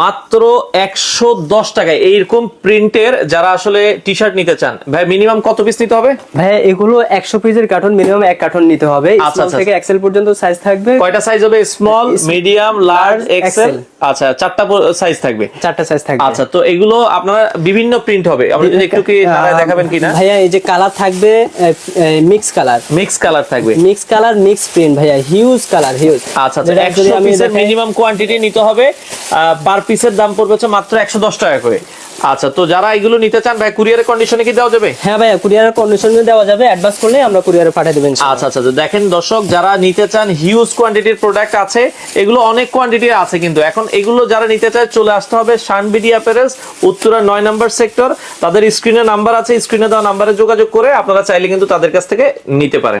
মাত্র একশো দশ টাকায়। এইরকম প্রিন্টের যারা আসলে টি শার্ট নিতে চান ভাই মিনিমাম কত পিস নিতে হবে? ভাইয়া এগুলো একশো পিসের কার্টন মিনিমাম এক কার্টন নিতে হবে। আচ্ছা, আচ্ছা। থেকে এক্সেল পর্যন্ত সাইজ থাকবে। কয়টা সাইজ হবে? স্মল মিডিয়াম লার্জ এক্সেল আচ্ছা চারটা সাইজ থাকবে। চারটা সাইজ থাকবে। আচ্ছা তো এগুলো আপনারা বিভিন্ন প্রিন্ট হবে। আপনি যদি একটু কি দেখাবেন কিনা? ভাইয়া এই যে কালার থাকবে মিক্স কালার মিক্স কালার থাকবে। মিক্স কালার মিক্স প্রিন্ট ভাইয়া হিউজ কালার হিউজ আচ্ছা আচ্ছা একশো পিসের মিনিমাম কোয়ান্টিটি নিতে হবে। পার পিসের দাম পড়বে হচ্ছে মাত্র একশো দশ টাকা করে। আচ্ছা তো যারা এগুলো নিতে চান ভাই কুরিয়ারের কন্ডিশনে কি দেওয়া যাবে? হ্যাঁ ভাই কুরিয়ারের কন্ডিশন দেওয়া যাবে। অ্যাডভান্স করলে আমরা কুরিয়ারে পাঠিয়ে দেবেন আচ্ছা আচ্ছা তো দেখেন দর্শক যারা নিতে চান হিউজ কোয়ান্টিটির প্রোডাক্ট আছে। এগুলো অনেক কোয়ান্টিটি আছে কিন্তু। এখন এগুলো যারা নিতে চায় চলে আসতে হবে শানবিডি অ্যাপারেলস উত্তরা নয় নম্বর সেক্টর তাদের স্ক্রিনে নাম্বার আছে স্ক্রিনে দেওয়া নাম্বারে যোগাযোগ করে আপনারা চাইলে কিন্তু তাদের কাছ থেকে নিতে পারেন।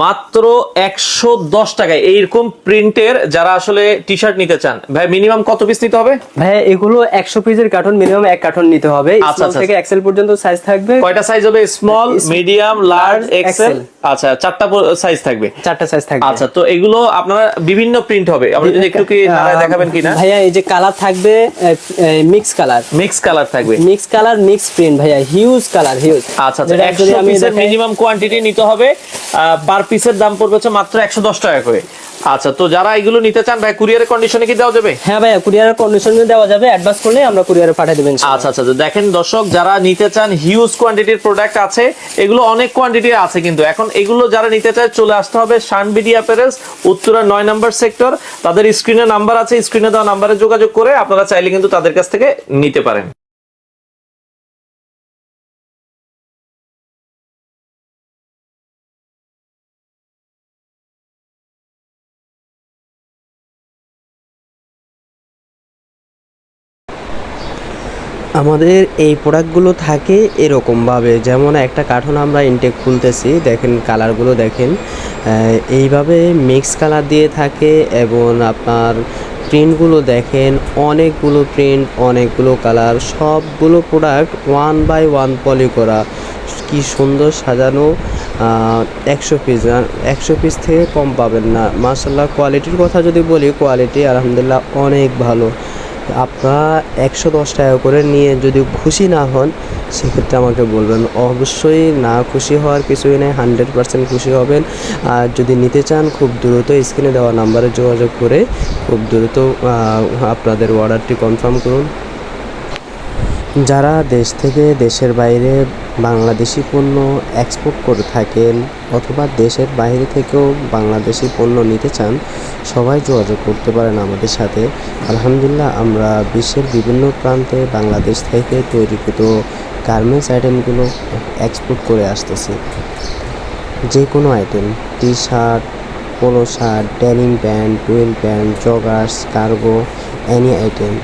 মাত্র একশো দশ টাকায়। এইরকম প্রিন্টের যারা আসলে টি শার্ট নিতে চান ভাই মিনিমাম কত পিস নিতে হবে? ভাইয়া এগুলো একশো পিসের কার্টন মিনিমাম এক কার্টন নিতে হবে। আচ্ছা, আচ্ছা। থেকে এক্সেল পর্যন্ত সাইজ থাকবে। কয়টা সাইজ হবে? স্মল মিডিয়াম লার্জ এক্সেল আচ্ছা চারটা সাইজ থাকবে। চারটা সাইজ থাকবে। আচ্ছা তো এগুলো আপনারা বিভিন্ন প্রিন্ট হবে। আপনি যদি একটু কি দেখাবেন কিনা? ভাইয়া এই যে কালার থাকবে মিক্স কালার মিক্স কালার থাকবে। মিক্স কালার মিক্স প্রিন্ট ভাইয়া হিউজ কালার হিউজ আচ্ছা আচ্ছা মিনিমাম কোয়ান্টিটি নিতে হবে। পার পিসের দাম পড়বে হচ্ছে মাত্র একশো দশ টাকা করে। আচ্ছা তো যারা এগুলো নিতে চান ভাই কুরিয়ারের কন্ডিশনে কি দেওয়া যাবে? হ্যাঁ ভাই কুরিয়ারের কন্ডিশন দেওয়া যাবে। অ্যাডভান্স করলে আমরা কুরিয়ারে পাঠিয়ে দেবেন আচ্ছা আচ্ছা তো দেখেন দর্শক যারা নিতে চান হিউজ কোয়ান্টিটির প্রোডাক্ট আছে। এগুলো অনেক কোয়ান্টিটি আছে কিন্তু। এখন এগুলো যারা নিতে চায় চলে আসতে হবে শানবিডি অ্যাপারেলস উত্তরা নয় নম্বর সেক্টর তাদের স্ক্রিনে নাম্বার আছে স্ক্রিনে দেওয়া নাম্বারে যোগাযোগ করে আপনারা চাইলে কিন্তু তাদের কাছ থেকে নিতে পারেন। আমাদের এই প্রোডাক্টগুলো থাকে এরকমভাবে। যেমন একটা কার্টন আমরা ইনটেক খুলতেছি, দেখেন কালারগুলো দেখেন। এইভাবে মিক্স কালার দিয়ে থাকে এবং আপনার প্রিন্টগুলো দেখেন, অনেকগুলো প্রিন্ট অনেকগুলো কালার সবগুলো product one by one poly করা। কি সুন্দর সাজানো একশো পিস একশো পিস থেকে কম পাবেন না। মার্শাল্লাহ কোয়ালিটির কথা যদি বলি কোয়ালিটি আলহামদুলিল্লাহ অনেক ভালো। আপনারা একশো দশ টাকা করে নিয়ে যদি খুশি না হন, সেক্ষেত্রে আমাকে বলবেন। অবশ্যই না খুশি হওয়ার কিছুই নেই, হান্ড্রেড পার্সেন্ট খুশি হবেন। আর যদি নিতে চান, খুব দ্রুত স্ক্রিনে দেওয়া নাম্বারে যোগাযোগ করে খুব দ্রুত আপনাদের অর্ডারটি কনফার্ম করুন। যারা দেশ থেকে দেশের বাইরে বাংলাদেশি পণ্য এক্সপোর্ট করে থাকেন অথবা দেশের বাইরে থেকেও বাংলাদেশি পণ্য নিতে চান, সবাই যোগাযোগ করতে পারেন আমাদের সাথে। আলহামদুলিল্লাহ, আমরা বিশ্বের বিভিন্ন প্রান্তে বাংলাদেশ থেকে তৈরিকৃত গার্মেন্টস আইটেমগুলো এক্সপোর্ট করে আসতেছি। যে কোনো item T shirt polo shirt denim pant twill pant joggers cargo any item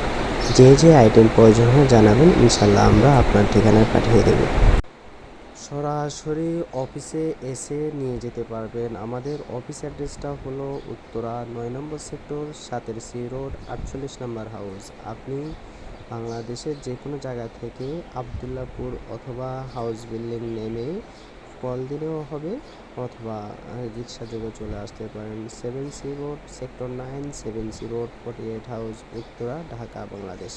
যে যে আইটেম প্রয়োজন হয় জানাবেন ইনশাল্লাহ আমরা আপনার ঠিকানায় পাঠিয়ে দেব। সরাসরি অফিসে এসে নিয়ে যেতে পারবেন। আমাদের অফিস অ্যাড্রেসটা হলো উত্তরা নয় নম্বর সেক্টর, সাতের সি রোড, আটচল্লিশ নম্বর হাউস। আপনি বাংলাদেশের যে কোনো জায়গা থেকে আবদুল্লাপুর অথবা হাউস বিল্ডিং নেমে কল দিলেও হবে অথবা রিক্সা যোগে চলে আসতে পারেন। Seven C road sector nine seven C road forty eight house Uttara, Dhaka, Bangladesh.